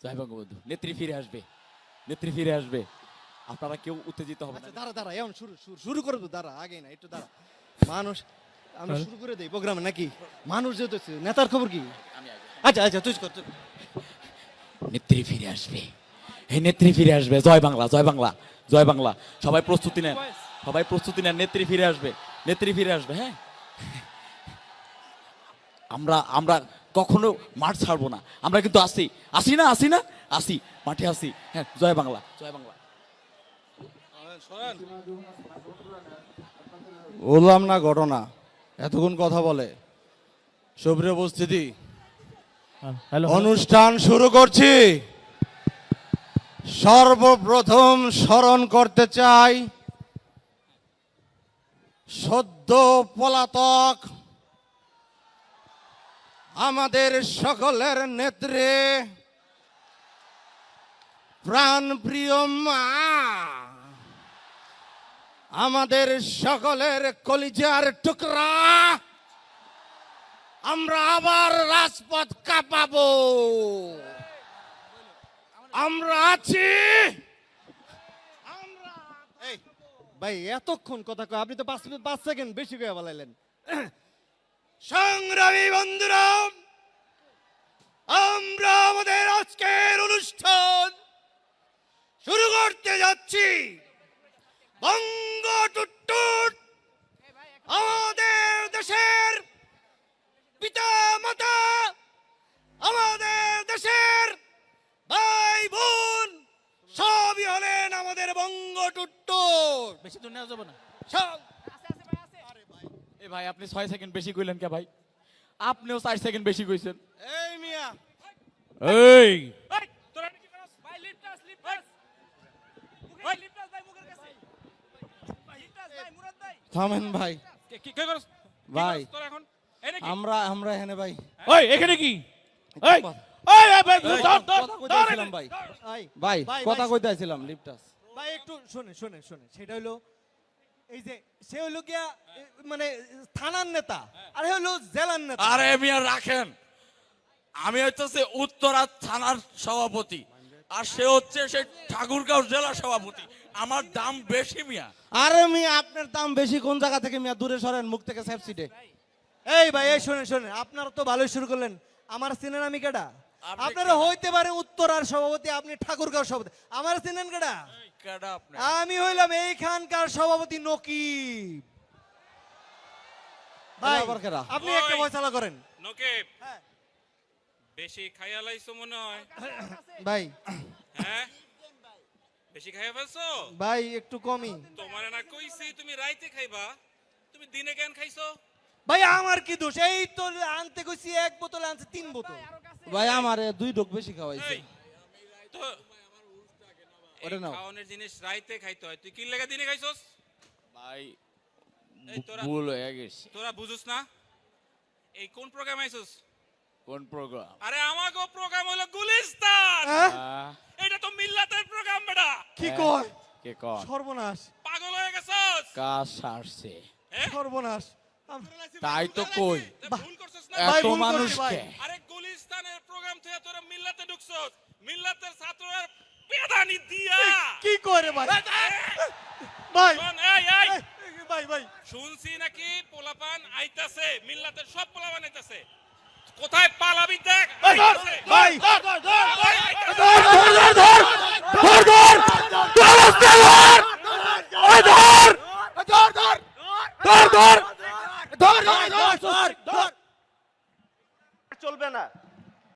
জয় বঙ্গবন্ধু নেত্রী ফিরে আসবে নেত্রী ফিরে আসবে। আপনারা কেউ উত্তেজিত হবে না। আচ্ছা দাঁড়া দাঁড়া এখন শুরু শুরু শুরু করব দাঁড়া আগে না একটু দাঁড়া। মানুষ আমরা শুরু করে দেই প্রোগ্রামে নাকি? মানুষ যেহেতু নেতার খবর কি? আচ্ছা আচ্ছা তুই কর তুই কর। নেত্রী ফিরে আসবে। এই নেত্রী ফিরে আসবে। জয় বাংলা জয় বাংলা জয় বাংলা। সবাই প্রস্তুতি নেন সবাই প্রস্তুতি নেন নেত্রী ফিরে আসবে নেত্রী ফিরে আসবে হ্যাঁ। আমরা আমরা কখনো মাঠ ছাড়বো না। আমরা কিন্তু আসি। আসি না? আসি না? আসি। মাঠে আসি। হ্যাঁ জয় বাংলা জয় বাংলা। বললাম না ঘটনা। এতক্ষণ কথা বলে। সুপ্রিয় উপস্থিতি অনুষ্ঠান শুরু করছি। সর্বপ্রথম স্মরণ করতে চাই সদ্য পলাতক আমাদের সকলের নেত্রে প্রাণ প্রিয় মা। আমাদের সকলের কলিজার টুকরা। আমরা আবার রাজপথ কাঁপাবো। আমরা আছি। ভাই, এতক্ষণ কথা কয়, আপনি তো পাঁচ মিনিট, পাঁচ সেকেন্ড বেশি করে বলাইলেন। সংগ্রামী বন্ধুরা আমরা আমাদের আজকের অনুষ্ঠান শুরু করতে যাচ্ছি। বঙ্গ টুট্টুট আমাদের দেশের পিতা মাতা আমাদের দেশের ভাই বোন সবই হলেন আমাদের বঙ্গ টুট্টুট বেশি দূর নেওয়া যাবে না। সব এ ভাই আপনি ছয় সেকেন্ড বেশি কইলেন কে ভাই? আপনিও চার সেকেন্ড বেশি কইছেন। এই মিয়া। এই। থামেন ভাই। ভাই আমরা আমরা এখানে ভাই। ওই এখানে কি? এই ওই ভাই ধর ধর কথা ধর কইতেছিলাম ভাই। ভাই কথা ভাই। কইতেছিলাম লিপটাস ভাই একটু শোনে শোনে শোনে সেটা হলো এই যে সে হলো গিয়া মানে থানার নেতা আর হলো জেলার নেতা। আরে মিয়া রাখেন। আমি উত্তরা থানার সভাপতি আর সে হচ্ছে সে ঠাকুরগাঁও জেলা সভাপতি। আমার দাম বেশি মিয়া। আরে মিয়া আপনার দাম বেশি কোন জায়গা থেকে মিয়া? দূরে সরেন মুখ থেকে সেফ সিটে এই ভাই এই শোনেন শোনেন আপনারা তো ভালোই শুরু করলেন। আমার আমি কেডা? আপনারা হইতে পারে উত্তরার সভাপতি আপনি ঠাকুরগাঁও সভাপতি। আমার চিনেন কেডা? আমি হইলাম এইখানকার সভাপতি নকিব। ভাই আপনি একটা ফয়সালা করেন। নকেব হ্যাঁ। বেশি খাইয়া লাইছো মনে হয়। ভাই। হ্যাঁ? বেশি খাইয়া ফেলছো? ভাই একটু কমই। তোমার না কইছি তুমি রাইতে খাইবা। তুমি দিনে কেন খাইছো? ভাই আমার কি দোষ? এই তো আনতে কইছি এক বোতল আনছে তিন বোতল। ভাই আমারে দুই ঢোক বেশি খাওয়াইছে। তো ওটা নাও। খাওয়ানোর জিনিস রাইতে খাইতে হয়। তুই কি লেগে দিনে খাইছস? ভাই ভুল হয়ে গেছে। তোরা বুঝুস না? এই কোন প্রোগ্রাম আইছস? কোন প্রোগ্রাম আরে আমাগো প্রোগ্রাম হলো গুলিস্তান! হ্যাঁ? এটা তো মিল্লাতের প্রোগ্রাম বেটা। কি কয় কে কর? সর্বনাশ। পাগল হয়ে গেছস? কাজ সারছে। সর্বনাশ। তাই তো কই? তা ভুল করছস না? ভাই, এত আরে গুলিস্তানের প্রোগ্রাম থেকে তোরা মিল্লাতে ঢুকছস মিল্লাতের ছাত্ররা পেদানি দিয়া কি করে ভাই ভাই এই এই ভাই ভাই শুনছি নাকি পোলাপান আইতাছে মিল্লাতের সব পোলাপান আইতাছে কোথায় পালাবি দেখ। ভাই ওই আইতাছে। চলবে না